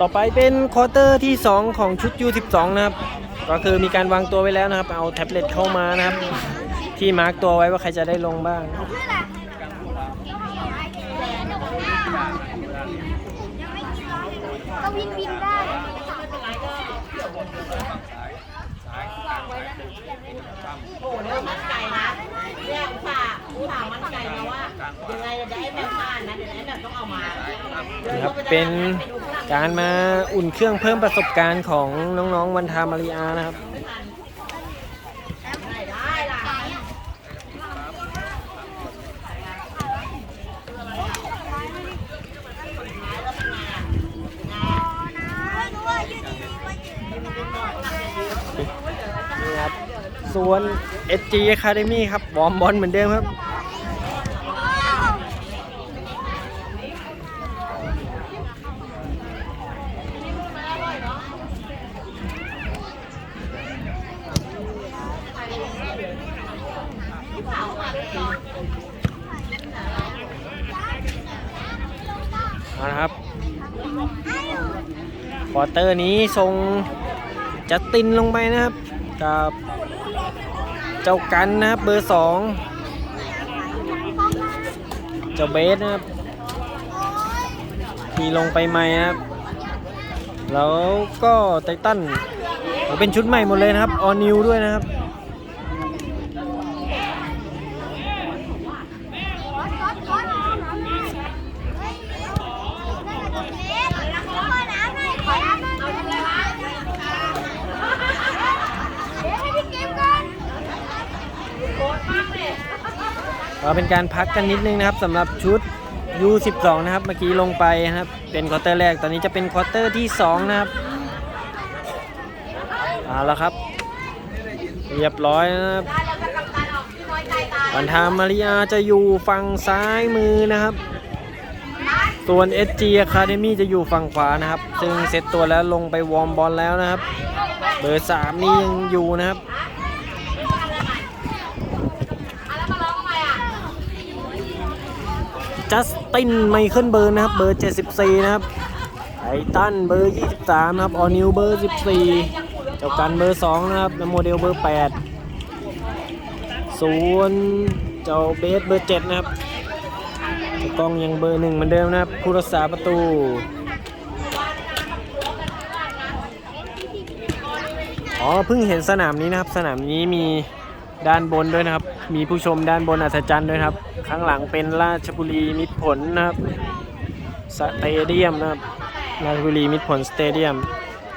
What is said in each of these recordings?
ต่อไปเป็นควอเตอร์ที่ 2 ของชุด U12 นะครับ ก็คือมีการวางตัวไว้แล้วนะครับ เอาแท็บเล็ตเข้ามานะครับ ที่มาร์กตัวไว้ว่าใครจะได้ลงบ้าง ก็วิ่งวิ่งได้โอ้โหเนี่ยมั่นใจนะเนี่ยอุตส่าห์อุตส่าห์มั่นใจนะว่ายังไงจะได้แมวผ่านนะเดี๋ยวไอ้แมวต้องเอามานะครับเป็น การมาอุ่นเครื่องเพิ่มประสบการณ์ของน้องๆวันทามาริอานะครับได้ได้ล่ะไม่รู้ว่ายืดดีๆว่ายืดนี่ครับส่วน SG Academy ครับวอมบอลเหมือนเดิมครับ เอาละครับ ควอ เตอร์นี้ทรงจะตินลงไปนะครับ กับเจ้ากันนะครับเบอร์สองเจ้าเบสนะครับมีลงไปใหม่นะครับ แล้วก็ไททันเป็นชุดใหม่หมดเลยนะครับ ออนิวด้วยนะครับ ขอน้ำหน่อยเอาเลยคะเดี๋ยวให้พี่เกมก่อน ก็ เป็นการพักกันนิดนึงนะครับสำหรับชุด U12 นะครับเมื่อกี้ลงไปนะครับ เป็นควอเตอร์แรกตอนนี้จะเป็นควอเตอร์ที่2นะครับเอาละครับ เรียบร้อยนะครับวันออกที่น้อยใจตายปันธามาริยาจะอยู่ฝั่งซ้ายมือนะครับ ส่วน SG Academy จะอยู่ฝั่งขวานะครับ ซึ่งเซตตัวแล้วลงไปวอร์มบอลแล้วนะครับ เบอร์3นี่ยังอยู่นะครับ อะแล้วมาร้องทำไมอะ จัสตินไมเคิลเบอร์นะครับ เบอร์ 74 นะครับไททันเบอร์ 23นะครับ ออนิวเบอร์ 14 เจ้ากันเบอร์ 2 นะครับและโมเดลเบอร์ 8 ส่วนเจ้าเบสเบอร์ 7 นะครับเจ้ากล้องยังเบอร์1เหมือนเดิมนะครับผู้รักษาประตูอ๋อเพิ่งเห็นสนามนี้นะครับ สนามนี้มี ด้านบนด้วยนะครับ มีผู้ชมด้านบนอัศจรรย์ด้วยครับ ข้างหลังเป็นราชบุรีมิตรผลนะครับสเตเดียมนะครับราชบุรีมิตรผลสเตเดียม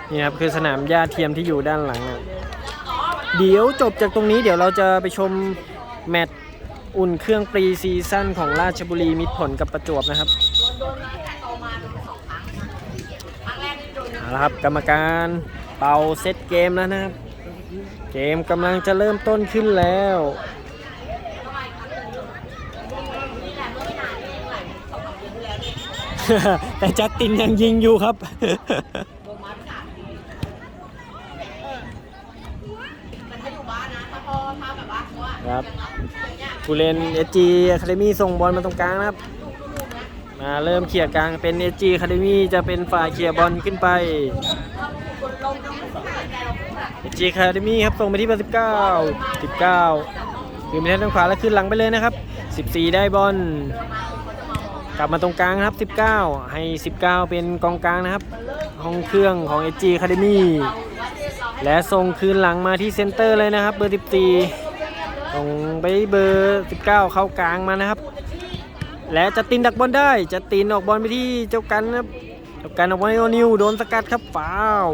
นี่ครับคือสนามหญ้าเทียมที่อยู่ด้านหลังนะเดี๋ยวจบจากตรงนี้เดี๋ยวเราจะไปชมแมตช์อุ่นเครื่องปรีซีซั่นของราชบุรีมิตรผลกับประจวบนะครับเอาละครับกรรมการเป่าเซตเกมแล้วนะครับ เกมกำลังจะเริ่มต้นขึ้นแล้วนี่แหละเมื่อไม่นานนี่เองหลายสองสามเดือนที่แล้วเนี่ยแต่จัสตินยังยิงอยู่ครับโดนมัดขาดแต่ถ้าอยู่บ้านนะถ้าพ่อถ้าแบบว่าเพราะว่าครับยังรับอย่างเงี้ยผู้เล่น SG Academy ส่งบอลมาตรงกลางนะครับ มาเริ่มเขี่ยร์กลางเป็น SG Academy จะเป็นฝ่ายเขี่ยร์บอลขึ้นไป กดลงต้องสนใจเรา ขึ้นแบบ SG Academy ครับส่งไปที่เบอร์19 19คือไปทางด้านขวาแล้วขึ้นหลังไปเลยนะครับ14ได้บอลกลับมาตรงกลางนะครับ 19 ให้ 19 เป็นกองกลางนะครับ ห้องเครื่องของ SG Academy และส่งคืนหลังมาที่เซนเตอร์เลยนะครับ เบอร์ 14ส่งไปเบอร์ 19 เข้ากลางมานะครับ และจะตินดักบอลได้ จะตินออกบอลไปที่เจ้ากันนะครับ เจ้ากันออกบอลโอนิวโดนสกัดครับฟาว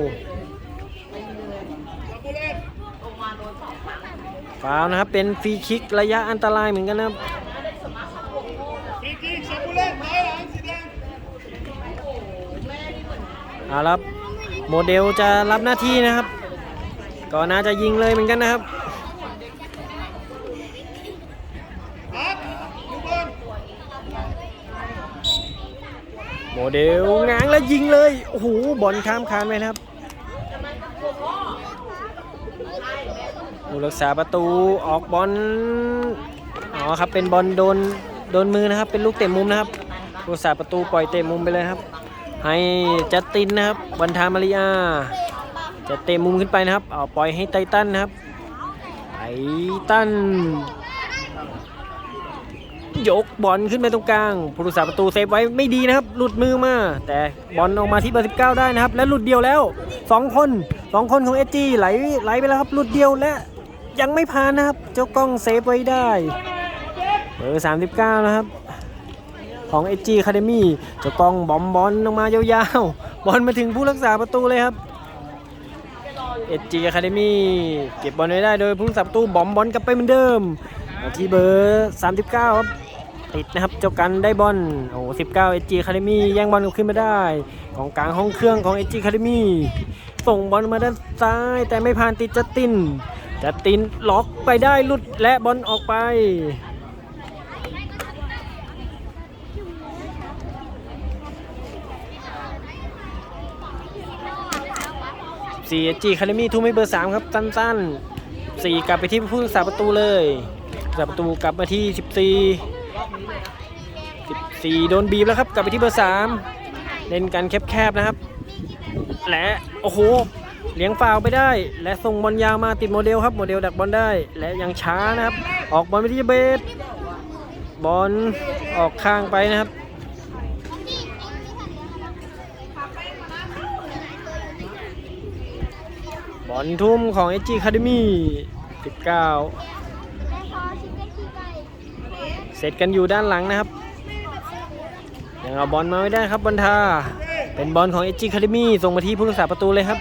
ฟาวนะครับ เป็นฟรีคิกระยะอันตรายเหมือนกันนะครับเอาลับโมเดลจะรับหน้าที่นะครับ ก็น่าจะยิงเลยเหมือนกันนะครับโมเดลง้างแล้วยิงเลย โอ้โหบอลข้ามคานไปนะครับ รักษาประตูออกบอลอ๋อครับเป็นบอลโดนโดนมือนะครับ เป็นลูกเตะมุมนะครับรักษาประตูปล่อยเตะมุมไปเลยครับ ให้จัสตินนะครับวันทามาริอาจะเตะมุมขึ้นไปนะครับเอาปล่อยให้ไททันนะครับไททันยกบอลขึ้นไปตรงกลางผู้รักษาประตูเซฟไว้ไม่ดีนะครับ หลุดมือมา แต่บอลออกมาที่เบอร์19ได้นะครับ และหลุดเดียวแล้ว 2 คน 2 คนของเอจีไหลไหลไปแล้วครับ หลุดเดียวและ ยังไม่ผ่านนะครับ เจ้ากล้องเซฟไว้ได้เบอร์39นะครับ ของ SG Academy เจ้ากล้องบอมบอลลงมายาวๆ บอลมาถึงผู้รักษาประตูเลยครับ SG Academy เก็บบอลไว้ได้โดยผู้รักษาประตูบอมบอลกลับไปเหมือนเดิมที่เบอร์39ครับติดนะครับเจ้ากันได้บอลโอ้19 SG Academy แย่งบอลขึ้นมาได้ของกลางห้องเครื่องของ SG Academy ส่งบอลมาด้านซ้ายแต่ไม่ผ่านติดจัติน จัดตินล็อกไปได้ลุดและบอลออกไป4 G Academy ทุ่มให้เบอร์3ครับ สั้นๆ4กลับไปที่ผู้รักษาประตูเลยผู้รักษาประตูกลับมาที่14 14โดนบีบแล้วครับ กลับไปที่เบอร์3เล่นกันแคบๆนะครับ และ โอ้โห เลี้ยงฟาวล์ไปได้ และส่งบอลยาวมาติดโมเดลครับโมเดลดักบอลได้ และยังช้านะครับ ออกบอลไปที่เบสบอลออกข้างไปนะครับ บอลทุ่มของ SG Academy 19 เสร็จกันอยู่ด้านหลังนะครับ ยังเอาบอลมาไม่ได้ครับบอลทาเป็นบอลของ SG Academy ส่งมาที่ผู้รักษาประตูเลยครับ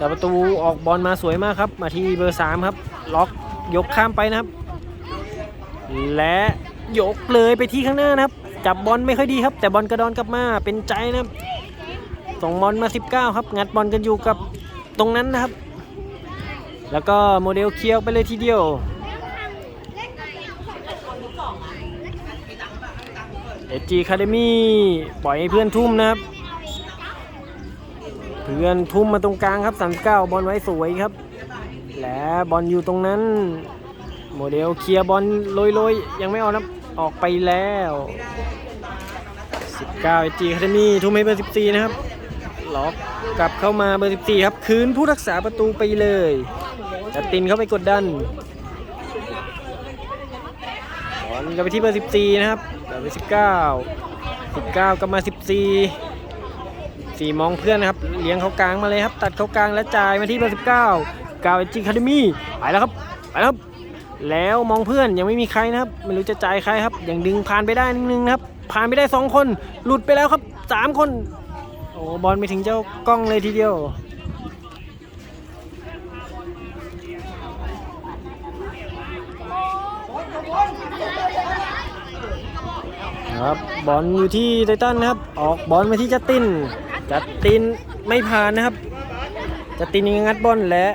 รักประตูออกบอลมาสวยมากครับ มาที่เบอร์ 3 ครับ ล็อกยกข้ามไปนะครับ และยกเลยไปที่ข้างหน้านะครับ จับบอลไม่ค่อยดีครับ แต่บอลกระดอนกลับมาเป็นใจนะครับส่งบอลมา 19 ครับ งัดบอลกันอยู่กับตรงนั้นนะครับ แล้วก็โมเดลเคียวไปเลยทีเดียวเอจีคาเดมี่ปล่อยให้เพื่อนทุ่มนะครับ เพื่อนทุ่มมาตรงกลางครับ39บอลไว้สวยครับ และบอลอยู่ตรงนั้น โมเดลเคลียร์บอลโรยๆ ยังไม่ออกนะออกไปแล้ว 19เอจีคาเดมี่ทุ่มให้เบอร์14 นะครับล็อกกลับเข้ามาเบอร์14 ครับ คืนผู้รักษาประตูไปเลยจัดตินเข้าไปกดดันบอลกลับไปที่เบอร์14 นะครับกลับไป19 19กลับมา 14 4มองเพื่อนนะครับเลี้ยงเขากลางมาเลยครับ ตัดเขากลางและจ่ายมาที่เบอร์19 9เอจิคาเดมี่ไปแล้วครับไปแล้วครับ แล้วมองเพื่อนยังไม่มีใครนะครับไม่รู้จะจ่ายใครครับยังดึงผ่านไปได้นิดนึงนะครับ ผ่านไปได้2คนหลุดไปแล้วครับ3คนโอ้บอลไปถึงเจ้ากล้องเลยทีเดียวครับบอลอยู่ที่ไททันนะครับ ออกบอลมาที่จัตติน จัตตินไม่ผ่านนะครับ จัตตินยังงัดบอลและ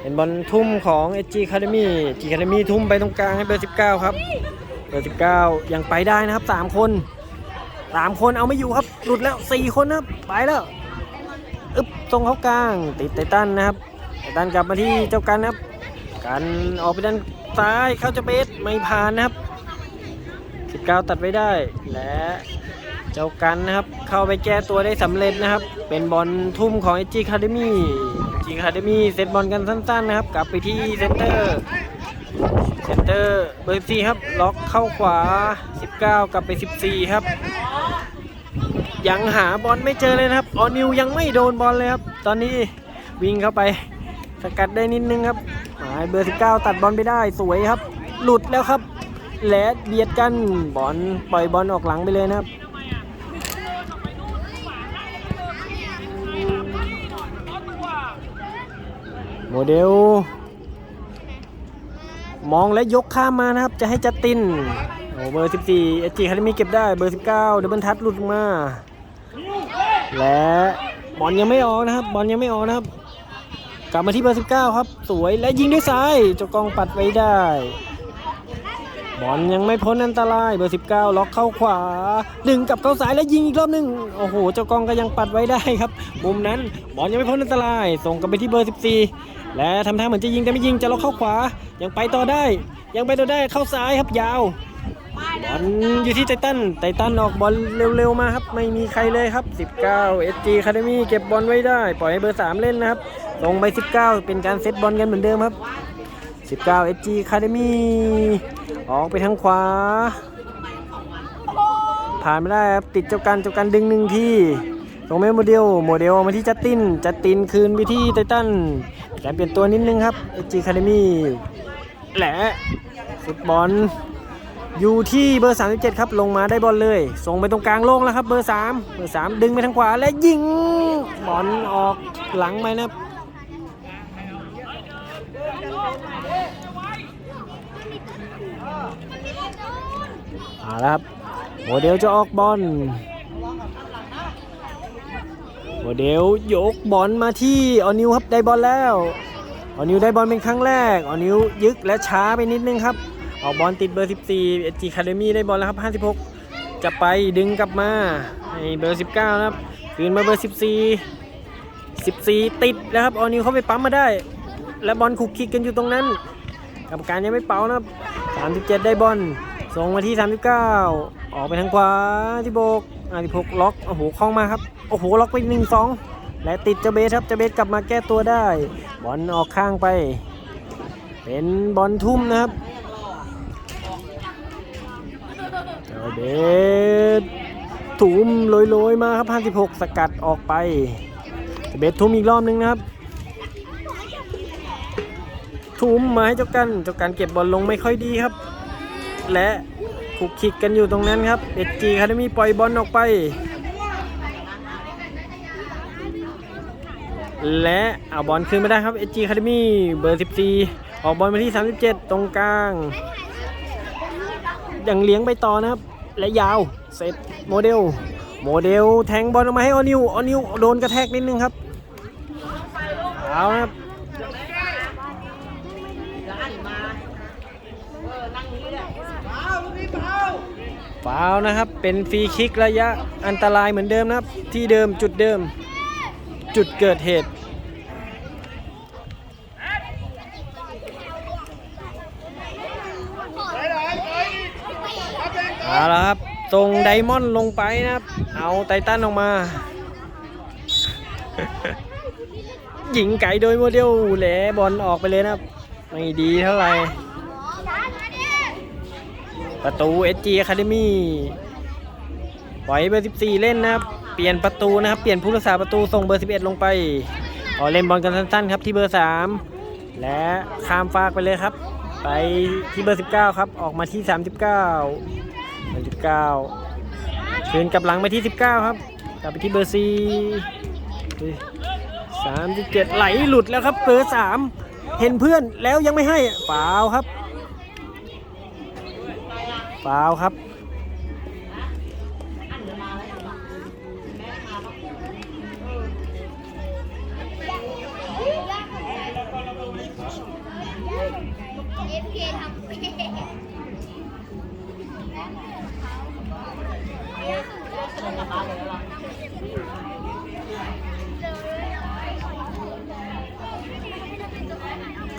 เป็นบอลทุ่มของ SG Academy SG Academy ทุ่มไปตรงกลางให้เบอร์19ครับ เบอร์19ยังไปได้นะครับ3คนสามคนเอาไม่อยู่ครับ หลุดแล้ว4คนนะครับ ไปแล้วอึ๊บตรงเขากลาง ติดไททันนะครับไททันกลับมาที่เจ้ากันนะครับ กันออกไปด้านซ้ายเข้าจะเบสไม่ผ่านนะครับ 19 ตัดไว้ได้และ เจ้ากันนะครับ เข้าไปแก้ตัวได้สำเร็จนะครับ เป็นบอลทุ่มของ SG Academy SG Academy เซตบอลกันสั้นๆนะครับ กลับไปที่เซนเตอร์เซนเตอร์เบอร์4ครับ ล็อกเข้าขวา 19 กลับไป 14 ครับ ยังหาบอลไม่เจอเลยนะครับ ออนิวยังไม่โดนบอลเลยครับ ตอนนี้วิ่งเข้าไปสกัดได้นิดนึงครับหมายเบอร์ 19 ตัดบอลไปได้สวยครับ หลุดแล้วครับ และเบียดกันบอลปล่อยบอลออกหลังไปเลยนะครับ โมเดล มองและยกข้ามมานะครับ จะให้จัดตินโอ้เบอร์ 14 SG คาริมีเก็บได้เบอร์ 19เดบเบิลทัชหลุดมา และบอลยังไม่ออกนะครับ บอลยังไม่ออกนะครับ กลับมาที่เบอร์ 19 ครับ สวยและยิงด้วยซ้ายเจ้ากองปัดไว้ได้ บอลยังไม่พ้นอันตรายเบอร์ 19 ล็อกเข้าขวาดึงกับเข้าซ้ายและยิงอีกรอบหนึ่งโอ้โหเจ้ากองก็ยังปัดไว้ได้ครับ มุมนั้นบอลยังไม่พ้นอันตราย ส่งกลับไปที่เบอร์ 14 และทำท่าเหมือนจะยิงแต่ไม่ยิงจะล็อกเข้าขวา ยังไปต่อได้ ยังไปต่อได้เข้าซ้ายครับยาวบอลอยู่ที่ไททันไททันออกบอลเร็วๆมาครับ ไม่มีใครเลยครับ 19 SG Academy เก็บบอลไว้ได้ ปล่อยให้เบอร์ 3 เล่นนะครับลงไป 19 เป็นการเซตบอลกันเหมือนเดิมครับ 19 SG Academy ออกไปทางขวา ผ่านไม่ได้ครับ ติดเจ้ากันเจ้ากันดึงหนึ่งที่ตรงแม่โมเดลโมเดลออกมาที่จัตติน จัตตินคืนไปที่ไททัน การเปลี่ยนตัวนิดนึงครับ SG Academy แหละฟุตบอลอยู่ที่เบอร์ 37 ครับลงมาได้บอลเลยส่งไปตรงกลางโล่งแล้วครับเบอร์ 3 เบอร์ 3 ดึงไปทางขวาและยิงบอลออกหลังไปนะครับเอาละครับโมเดลจะออกบอล โมเดลยกบอลมาที่ออนิวครับได้บอลแล้วออนิวได้บอลเป็นครั้งแรกออนิวยึกและช้าไปนิดนึงครับออกบอลติดเบอร์ 14 SG Academy ได้บอลแล้วครับ 56 จะไปดึงกลับมาให้เบอร์ 19 นะครับคืนมาเบอร์ 14 14 ติดแล้วครับออนิวเข้าไปปั๊มมาได้ และบอลคุกคิกกันอยู่ตรงนั้นกรรมการยังไม่เป่านะครับ 37 ได้บอลส่งมาที่ 39 ออกไปทางขวาที่โบก56ล็อกโอ้โหคล้องมาครับ โอ้โหล็อกไป1 2และติดเจเบสครับเจเบสกลับมาแก้ตัวได้ บอลออกข้างไป เป็นบอลทุ่มนะครับเจเบสทุ่มโรยๆมาครับ 56 สกัดออกไปเจเบสทุ่มอีกรอบนึงนะครับทุ่มมาให้เจ้ากันเจ้ากันเก็บบอลลงไม่ค่อยดีครับ และคุกคิกกันอยู่ตรงนั้นครับเอจีคาเดมีปล่อยบอลออกไป และเอาบอลคืนไม่ได้ครับ SG Academy เบอร์ 14 ออกบอลมาที่ 37 ตรงกลางยังเลี้ยงไปต่อนะครับ และยาวเสร็จโมเดล โมเดลแทงบอลออกมาให้ออนิวออนิวโดนกระแทกนิดนึงครับเอาครับแล้วหันมาเออนั่งนี้แหละฟาวนะครับเป็นฟรีคิกระยะอันตรายเหมือนเดิมนะครับ ที่เดิมจุดเดิม จุดเกิดเหตุ เอาละครับตรงไดมอนด์ลงไปนะครับ เอาไททันออกมา หญิงไก่โดยโมเดลแหลบอลออกไปเลยนะครับ ไม่ดีเท่าไหร่ ประตู SG Academy ปล่อยเบอร์14 เล่นนะครับ เปลี่ยนประตูนะครับ เปลี่ยนผู้รักษาประตูส่งเบอร์ 11 ลงไปออเล่นบอลกันสั้นๆครับที่เบอร์ 3 และข้ามฟากไปเลยครับ ไปที่เบอร์ 19 ครับ ออกมาที่ 39 39คืนกลับหลังไปที่ 19 ครับ กลับไปที่เบอร์4 37 ไหลหลุดแล้วครับเบอร์ 3 เห็นเพื่อนแล้วยังไม่ให้เปล่าครับฟาวครับ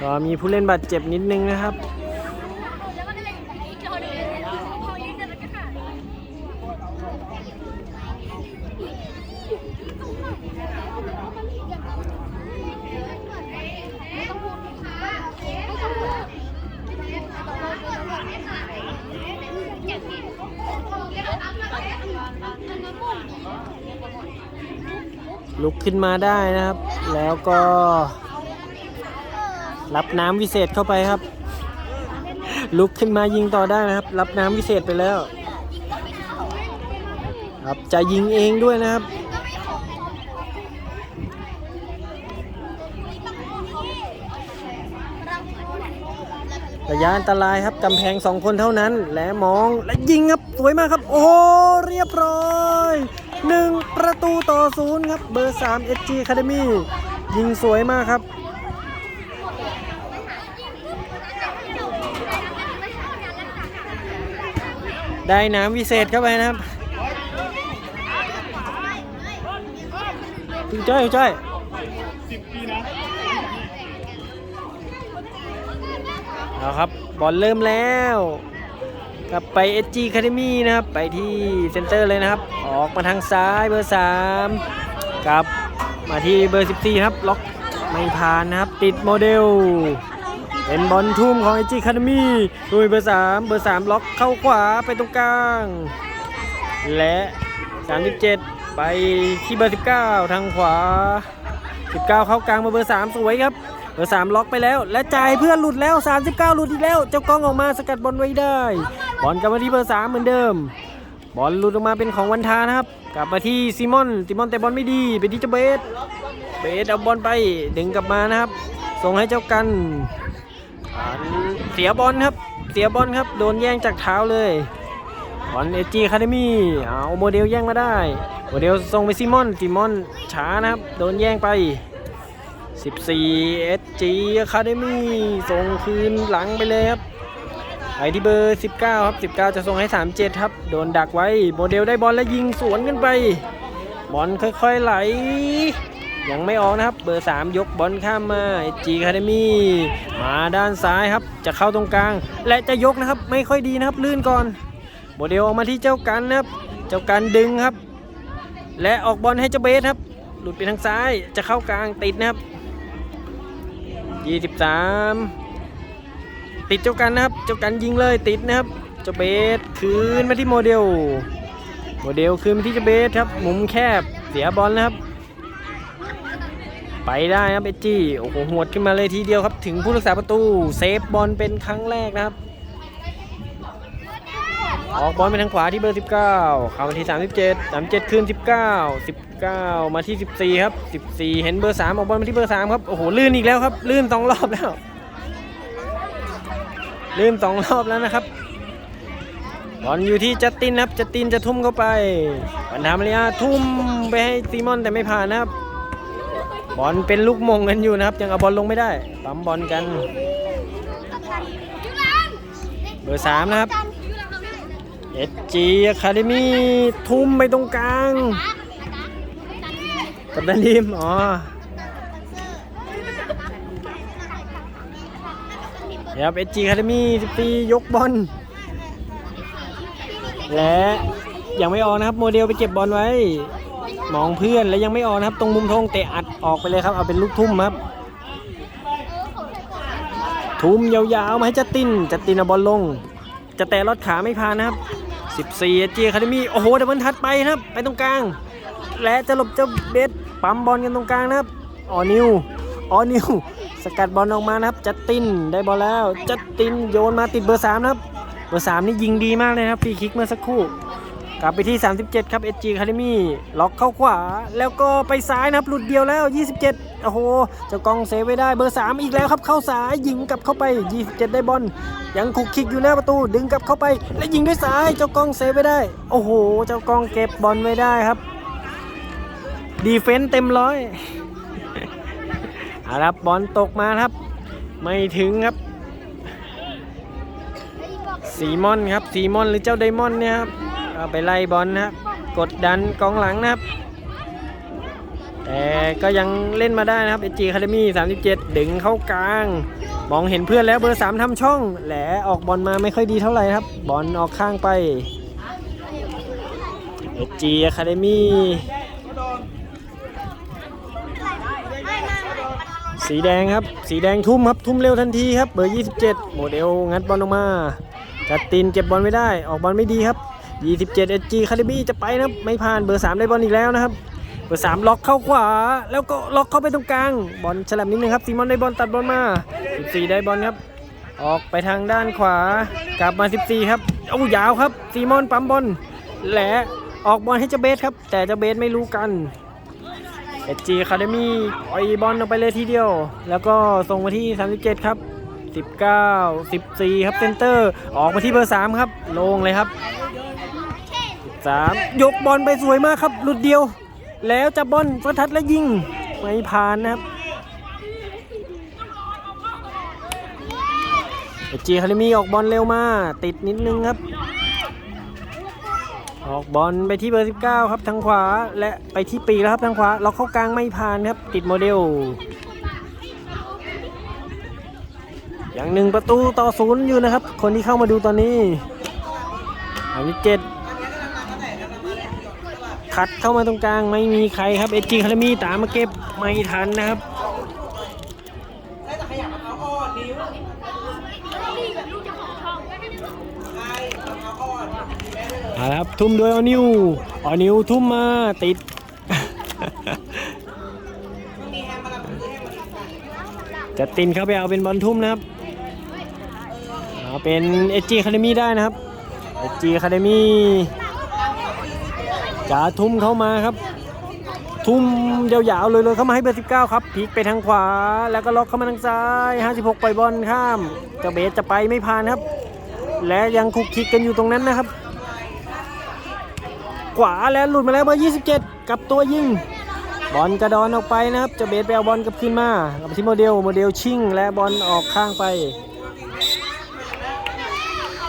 ก็มีผู้เล่นบาดเจ็บนิดนึงนะครับ ลุกขึ้นมาได้นะครับ แล้วก็ รับน้ำวิเศษเข้าไปครับ ลุกขึ้นมายิงต่อได้นะครับ รับน้ำวิเศษไปแล้ว ครับจะยิงเองด้วยนะครับระยะอันตรายครับกำแพงสองคนเท่านั้น และมองและยิงครับสวยมากครับ โอ้เรียบร้อยหนึ่งประตูต่อศูนย์ครับเบอร์3 SG Academy ยิงสวยมากครับ ได้น้ำวิเศษเข้าไปนะครับคุณจ้อยคุณจ้อยเอาครับ บอลเริ่มแล้ว กลับไป SG Academy นะครับ ไปที่เซนเตอร์เลยนะครับ ออกมาทางซ้ายเบอร์ 3กลับมาที่เบอร์ 14 ครับ ล็อก ไม่ผ่านนะครับ ติดโมเดล เป็นบอลทุ่มของ SG Academy ลุยเบอร์3เบอร์3ล็อกเข้าขวาไปตรงกลาง และ 37 ไปที่เบอร์ 19 ทางขวา 19 เข้ากลางมาเบอร์ 3 สวยครับ เบอร์ 3 ล็อกไปแล้ว และจ่ายเพื่อนหลุดแล้ว 39 หลุดอีกแล้ว เจ้ากล้องออกมาสกัดบอลไว้ได้ บอลกลับมาที่เบอร์ 3 เหมือนเดิมบอลหลุดออกมาเป็นของวันทานะครับ กลับมาที่ซิมอนซิมอนแต่บอลไม่ดีไปที่เจเบส เบสเอาบอลไปดึงกลับมานะครับ ส่งให้เจ้ากัน เสียบอลครับ เสียบอลครับ โดนแย่งจากเท้าเลยบอลเอจีคาเดมี่เอาโมเดลแย่งมาได้โมเดลส่งไปซิมอนซิมอนช้านะครับ โดนแย่งไป 14 SG Academy ส่งคืนหลังไปเลยครับไปที่เบอร์ 19 ครับ 19 จะส่งให้ 37 ครับ โดนดักไว้ โมเดลได้บอลแล้วยิงสวนกันไป บอลค่อยๆไหล ยังไม่ออกนะครับ เบอร์ 3 ยกบอลข้ามมา SG Academy มาด้านซ้ายครับ จะเข้าตรงกลาง และจะยกนะครับไม่ค่อยดีนะครับลื่นก่อนโมเดลออกมาที่เจ้ากันนะครับ เจ้ากันดึงครับ และออกบอลให้เจ้าเบสครับ หลุดไปทางซ้ายจะเข้ากลางติดนะครับ 23 ติดเจ้ากันนะครับ เจ้ากันยิงเลยติดนะครับ เจ้าเบสคืนมาที่โมเดล โมเดลคืนมาที่เจ้าเบสครับมุมแคบเสียบอลนะครับ ไปได้ครับเอจีโอ้โหหวดขึ้นมาเลยทีเดียวครับ ถึงผู้รักษาประตูเซฟบอลเป็นครั้งแรกนะครับ ออกบอลไปทางขวาที่เบอร์ 19 เข้ามาที่ 37 37คืน19 19 มาที่ 14 ครับ 14 เห็นเบอร์ 3 ออกบอลมาที่เบอร์ 3 ครับ โอ้โห ลื่นอีกแล้วครับ ลื่นสองรอบแล้ว ลื่นสองรอบแล้วนะครับบอลอยู่ที่จัสตินครับ จัสตินจะทุ่มเข้าไปปันธามาริยาทุ่มไปให้ซีมอนแต่ไม่ผ่านนะครับ บอลเป็นลูกมงกันอยู่นะครับ ยังเอาบอลลงไม่ได้ ปั๊มบอลกัน เบอร์3นะครับ SG Academy ทุ่มไปตรงกลาง กับดันทีมอ๋อครับ SG Academy 14ยกบอลและยังไม่ออกนะครับ โมเดลไปเก็บบอลไว้ มองเพื่อนและยังไม่ออกนะครับ ตรงมุมธงเตะอัดออกไปเลยครับ เอาเป็นลูกทุ่มครับ ทุ่มยาวๆมาให้จัดตินจัดตินเอาบอลลง จะแตะลอดขาไม่ผ่านะครับ 14 SG Academy โอ้โหดับเบิลทัดไปครับ ไปตรงกลาง และจะหลบเจ้าเบสปั๊มบอลกันตรงกลางนะครับออนิวออนิวสกัดบอลออกมานะครับ จัดตินได้บอลแล้ว จัดตินโยนมาติดเบอร์3นะครับเบอร์3นี่ยิงดีมากเลยครับฟรีคิกเมื่อสักครู่ กลับไปที่ 37 ครับ SG Academy ล็อกเข้าขวา แล้วก็ไปซ้ายนะครับ หลุดเดียวแล้ว 27 โอ้โหเจ้ากองเซฟไว้ได้เบอร์ 3 อีกแล้วครับ เข้าซ้ายยิงกลับเข้าไป 27 ได้บอล ยังคุกคิกอยู่หน้าประตู ดึงกลับเข้าไป และยิงด้วยซ้าย เจ้ากองเซฟไว้ได้ โอ้โห เจ้ากองเก็บบอลไว้ได้ครับ ดีเฟนต์เต็มร้อยอาละครับบอลตกมาครับ ไม่ถึงครับซีมอนครับซีมอนหรือเจ้าไดมอนเนี่ยครับาไปไล่บอลนะครับ กดดันกองหลังนะครับ แต่ก็ยังเล่นมาได้นะครับเอจีคาเดมี่37ดึงเข้ากลาง มองเห็นเพื่อนแล้วเบอร์3ทำช่อง แหลออกบอลมาไม่ค่อยดีเท่าไหร่ครับ บอลออกข้างไปเอจีคาเดมี่สีแดงครับ สีแดงทุ่มครับ ทุ่มเร็วทันทีครับ เบอร์ 27 โมเดล งัดบอลออกมาจัดตินเก็บบอลไม่ได้ ออกบอลไม่ดีครับ 27 SG คาริบี้จะไปนะครับไม่ผ่านเบอร์ 3 ได้บอลอีกแล้วนะครับ เบอร์ 3 ล็อกเข้าขวา แล้วก็ล็อกเข้าไปตรงกลาง บอลฉลับนิดนึงครับซีมอนได้บอลตัดบอลมา 14 ได้บอลครับ ออกไปทางด้านขวากลับมา 14 ครับโอ้ยาวครับซีมอนปั๊มบอลและออกบอลให้เจเบสครับ แต่เจเบสไม่รู้กัน SG Academy ปล่อยบอลออกไปเลยทีเดียว แล้วก็ส่งมาที่ 37 ครับ 19 14 ครับเซนเตอร์ ออกมาที่เบอร์ 3 ครับ ลงเลยครับ 3ยกบอลไปสวยมากครับหลุดเดียว แล้วจับอลประทัดและยิงไม่ผ่านนะครับจีคาริมีออกบอลเร็วมา ติดนิดนึงครับ ออกบอลไปที่เบอร์ 19 ครับทางขวาและไปที่ปีแล้วครับทางขวาล็อกเข้ากลางไม่ผ่านครับ ติดโมเดลอย่างหนึ่งประตูต่อศูนย์อยู่นะครับ คนที่เข้ามาดูตอนนี้หมายเลขเจ็ด คัดเข้ามาตรงกลางไม่มีใครครับเอจีคาร์มีตามมาเก็บไม่ทันนะครับนะพร้าวอ่อนแม่เอาละครับทุ่มด้วยออนิวออนิวทุ่มมาติดจะตินเข้าไปเอาเป็นบอลทุ่มนะครับเอาเป็นเอจีคาเดมี่ได้นะครับเอจีคาเดมี่ จะทุ่มเข้ามาครับ ทุ่มยาวๆเลยเลยเข้ามาให้เบอร์19ครับพลิกไปทางขวา แล้วก็ล็อกเข้ามาทางซ้าย56ปล่อยบอลข้ามเจ้าเบสจะไปไม่ผ่านครับ และยังคุกคิกกันอยู่ตรงนั้นนะครับ ขวาแล้วหลุดมาแล้วเบอร์27กับตัวยิงบอลกระดอนออกไปนะครับเจะเบสไปเอาบอลกลับขึ้นมากับไปที่โมเดลโมเดลชิ่ง และบอลออกข้างไป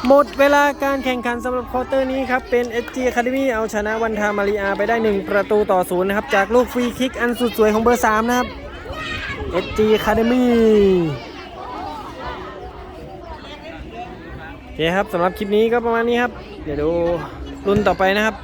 หมดเวลาการแข่งขันสำหรับควอเตอร์นี้ครับ เป็น SG Academy เอาชนะวันทามาริอาไปได้ 1 ประตูต่อศูนย์นะครับ จากลูกฟรีคิกอันสุดสวยของเบอร์ 3 นะครับ SG Academy โอเคครับสำหรับคลิปนี้ก็ประมาณนี้ครับ เดี๋ยวดูรุ่นต่อไปนะครับ